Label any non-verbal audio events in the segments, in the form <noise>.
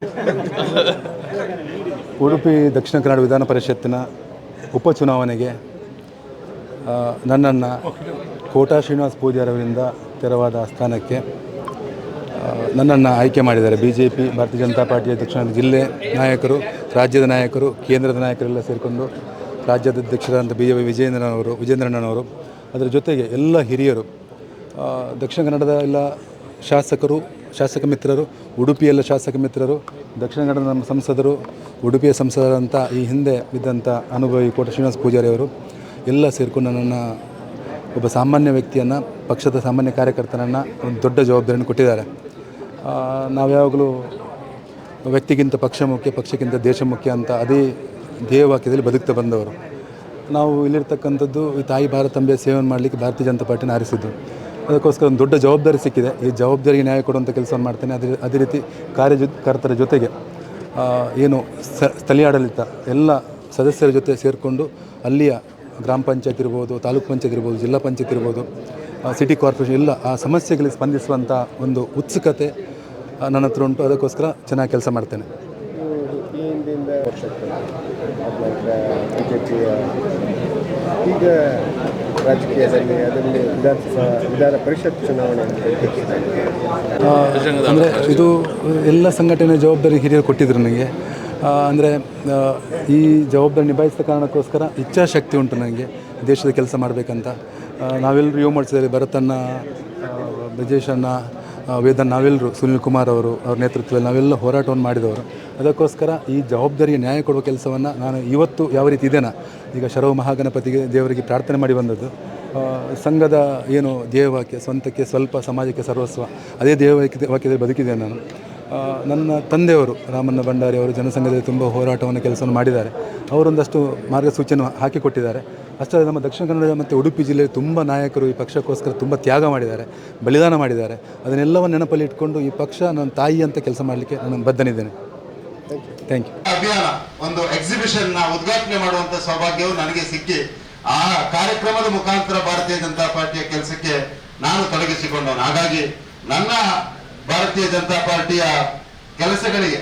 <laughs> ಉಡುಪಿ ದಕ್ಷಿಣ ಕನ್ನಡ ವಿಧಾನ ಪರಿಷತ್ತಿನ ಉಪಚುನಾವಣೆಗೆ ಚುನಾವಣೆಗೆ ನನ್ನನ್ನು ಕೋಟಾ ಶ್ರೀನಿವಾಸ್ ಪೂಜಾರವರಿಂದ ತೆರವಾದ ಸ್ಥಾನಕ್ಕೆ ನನ್ನನ್ನು ಆಯ್ಕೆ ಮಾಡಿದ್ದಾರೆ ಬಿ ಜೆ ಪಿ ಭಾರತೀಯ ಜನತಾ ಪಾರ್ಟಿಯ ದಕ್ಷಿಣ ಜಿಲ್ಲೆ ನಾಯಕರು, ರಾಜ್ಯದ ನಾಯಕರು, ಕೇಂದ್ರದ ನಾಯಕರೆಲ್ಲ ಸೇರಿಕೊಂಡು ರಾಜ್ಯದ ಅಧ್ಯಕ್ಷರಾದಂಥ ಬಿ ವೈ ವಿಜೇಂದ್ರನವರು ವಿಜೇಂದ್ರಣ್ಣನವರು ಅದರ ಜೊತೆಗೆ ಎಲ್ಲ ಹಿರಿಯರು ದಕ್ಷಿಣ ಕನ್ನಡದ ಎಲ್ಲ ಶಾಸಕರು ಶಾಸಕ ಮಿತ್ರರು, ಉಡುಪಿಯಲ್ಲ ಶಾಸಕ ಮಿತ್ರರು, ದಕ್ಷಿಣ ಕನ್ನಡ ನಮ್ಮ ಸಂಸದರು, ಉಡುಪಿಯ ಸಂಸದರಂಥ ಈ ಹಿಂದೆ ಬಿದ್ದಂಥ ಅನುಭವಿ ಕೋಟ ಶ್ರೀನಿವಾಸ ಪೂಜಾರಿ ಅವರು, ಎಲ್ಲ ಸೇರಿಕೊಂಡು ನನ್ನನ್ನು ಒಬ್ಬ ಸಾಮಾನ್ಯ ವ್ಯಕ್ತಿಯನ್ನು, ಪಕ್ಷದ ಸಾಮಾನ್ಯ ಕಾರ್ಯಕರ್ತನನ್ನು ಒಂದು ದೊಡ್ಡ ಜವಾಬ್ದಾರಿಯನ್ನು ಕೊಟ್ಟಿದ್ದಾರೆ. ನಾವು ಯಾವಾಗಲೂ ವ್ಯಕ್ತಿಗಿಂತ ಪಕ್ಷ ಮುಖ್ಯ, ಪಕ್ಷಕ್ಕಿಂತ ದೇಶ ಮುಖ್ಯ ಅಂತ ಅದೇ ಧ್ಯೇಯವಾಕ್ಯದಲ್ಲಿ ಬದುಕ್ತಾ ಬಂದವರು. ನಾವು ಇಲ್ಲಿರ್ತಕ್ಕಂಥದ್ದು ಈ ತಾಯಿ ಭಾರತಾಂಬೆಯ ಸೇವನೆ ಮಾಡಲಿಕ್ಕೆ ಭಾರತೀಯ ಜನತಾ ಪಾರ್ಟಿನ ಆರಿಸಿದ್ದು. ಅದಕ್ಕೋಸ್ಕರ ಒಂದು ದೊಡ್ಡ ಜವಾಬ್ದಾರಿ ಸಿಕ್ಕಿದೆ. ಈ ಜವಾಬ್ದಾರಿಗೆ ನ್ಯಾಯ ಕೊಡುವಂಥ ಕೆಲಸವನ್ನು ಮಾಡ್ತೇನೆ. ಅದೇ ಅದೇ ರೀತಿ ಕಾರ್ಯಕರ್ತರ ಜೊತೆಗೆ ಏನು ಸ್ಥಳೀಯ ಆಡಳಿತ, ಎಲ್ಲ ಸದಸ್ಯರ ಜೊತೆ ಸೇರಿಕೊಂಡು ಅಲ್ಲಿಯ ಗ್ರಾಮ ಪಂಚಾಯತ್ ಇರ್ಬೋದು, ತಾಲೂಕು ಪಂಚಾಯತ್ ಇರ್ಬೋದು, ಜಿಲ್ಲಾ ಪಂಚಾಯತ್ ಇರ್ಬೋದು ಸಿಟಿ ಕಾರ್ಪೊರೇಷನ್ ಎಲ್ಲ ಆ ಸಮಸ್ಯೆಗಳಿಗೆ ಸ್ಪಂದಿಸುವಂಥ ಒಂದು ಉತ್ಸುಕತೆ ನನ್ನ ಹತ್ರ ಉಂಟು. ಅದಕ್ಕೋಸ್ಕರ ಚೆನ್ನಾಗಿ ಕೆಲಸ ಮಾಡ್ತೇನೆ. ಈಗ ರಾಜಕೀಯದಲ್ಲಿ ಅದರಲ್ಲಿ ವಿಧಾನಸಭಾ ವಿಧಾನ ಪರಿಷತ್ ಚುನಾವಣೆ ಅಂದರೆ ಇದು ಎಲ್ಲ ಸಂಘಟನೆ ಜವಾಬ್ದಾರಿ ಹಿರಿಯರು ಕೊಟ್ಟಿದ್ರು ನನಗೆ. ಅಂದರೆ ಈ ಜವಾಬ್ದಾರಿ ನಿಭಾಯಿಸಿದ ಕಾರಣಕ್ಕೋಸ್ಕರ ಇಚ್ಛಾಶಕ್ತಿ ಉಂಟು ನನಗೆ ದೇಶದ ಕೆಲಸ ಮಾಡಬೇಕಂತ. ನಾವೆಲ್ಲರೂ ಯುವ ಮಾಡಿಸಿದ್ದಾರೆ ಭರತನ್ನ ಬ್ರಜೇಶ್ ಆ, ವೇದನ್ ನಾವೆಲ್ಲರೂ ಸುನಿಲ್ ಕುಮಾರ್ ಅವರು ಅವ್ರ ನೇತೃತ್ವದಲ್ಲಿ ನಾವೆಲ್ಲ ಹೋರಾಟವನ್ನು ಮಾಡಿದವರು. ಅದಕ್ಕೋಸ್ಕರ ಈ ಜವಾಬ್ದಾರಿಗೆ ನ್ಯಾಯ ಕೊಡುವ ಕೆಲಸವನ್ನು ನಾನು ಇವತ್ತು ಯಾವ ರೀತಿ ಇದೇನಾ ಈಗ ಶರವ ಮಹಾಗಣಪತಿಗೆ ದೇವರಿಗೆ ಪ್ರಾರ್ಥನೆ ಮಾಡಿ ಬಂದದ್ದು. ಸಂಘದ ಏನು ಧ್ಯೇಯವಾಕ್ಯ ಸ್ವಂತಕ್ಕೆ ಸ್ವಲ್ಪ ಸಮಾಜಕ್ಕೆ ಸರ್ವಸ್ವ ಅದೇ ಧ್ಯೇಯವಾಕ್ಯ ವಾಕ್ಯದಲ್ಲಿ ಬದುಕಿದ್ದೇನೆ ನಾನು. ನನ್ನ ತಂದೆಯವರು ರಾಮಣ್ಣ ಭಂಡಾರಿ ಅವರು ಜನಸಂಘದಲ್ಲಿ ತುಂಬ ಹೋರಾಟವನ್ನು ಕೆಲಸವನ್ನು ಮಾಡಿದ್ದಾರೆ. ಅವರೊಂದಷ್ಟು ಮಾರ್ಗಸೂಚಿಯನ್ನು ಹಾಕಿಕೊಟ್ಟಿದ್ದಾರೆ. ಅಷ್ಟೇ ನಮ್ಮ ದಕ್ಷಿಣ ಕನ್ನಡ ಮತ್ತು ಉಡುಪಿ ಜಿಲ್ಲೆಯಲ್ಲಿ ತುಂಬ ನಾಯಕರು ಈ ಪಕ್ಷಕ್ಕೋಸ್ಕರ ತುಂಬ ತ್ಯಾಗ ಮಾಡಿದ್ದಾರೆ ಬಲಿದಾನ ಮಾಡಿದ್ದಾರೆ. ಅದನ್ನೆಲ್ಲವನ್ನು ನೆನಪಲ್ಲಿ ಇಟ್ಕೊಂಡು ಈ ಪಕ್ಷ ನನ್ನ ತಾಯಿ ಅಂತ ಕೆಲಸ ಮಾಡಲಿಕ್ಕೆ ನಾನು ಬದ್ಧನಿದ್ದೇನೆ. ಥ್ಯಾಂಕ್ ಯು ಅಭಿಯಾನ ಒಂದು ಎಕ್ಸಿಬಿಷನ್ನ ಉದ್ಘಾಟನೆ ಮಾಡುವಂತ ಸೌಭಾಗ್ಯವು ನನಗೆ ಸಿಕ್ಕಿ ಆ ಕಾರ್ಯಕ್ರಮದ ಮುಖಾಂತರ ಭಾರತೀಯ ಜನತಾ ಪಾರ್ಟಿಯ ಕೆಲಸಕ್ಕೆ ನಾನು ತೊಡಗಿಸಿಕೊಂಡವನು. ಹಾಗಾಗಿ ನನ್ನ ಭಾರತೀಯ ಜನತಾ ಪಾರ್ಟಿಯ ಕೆಲಸಗಳಿಗೆ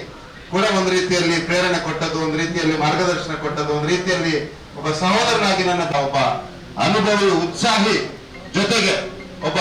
ಕೂಡ ಒಂದು ರೀತಿಯಲ್ಲಿ ಪ್ರೇರಣೆ ಕೊಟ್ಟದ್ದು, ಒಂದು ರೀತಿಯಲ್ಲಿ ಮಾರ್ಗದರ್ಶನ ಕೊಟ್ಟದ್ದು, ಒಂದು ರೀತಿಯಲ್ಲಿ ಒಬ್ಬ ಸಹೋದರನಾಗಿ ನನ್ನ ಒಬ್ಬ ಅನುಭವಿ, ಉತ್ಸಾಹಿ ಜೊತೆಗೆ ಒಬ್ಬ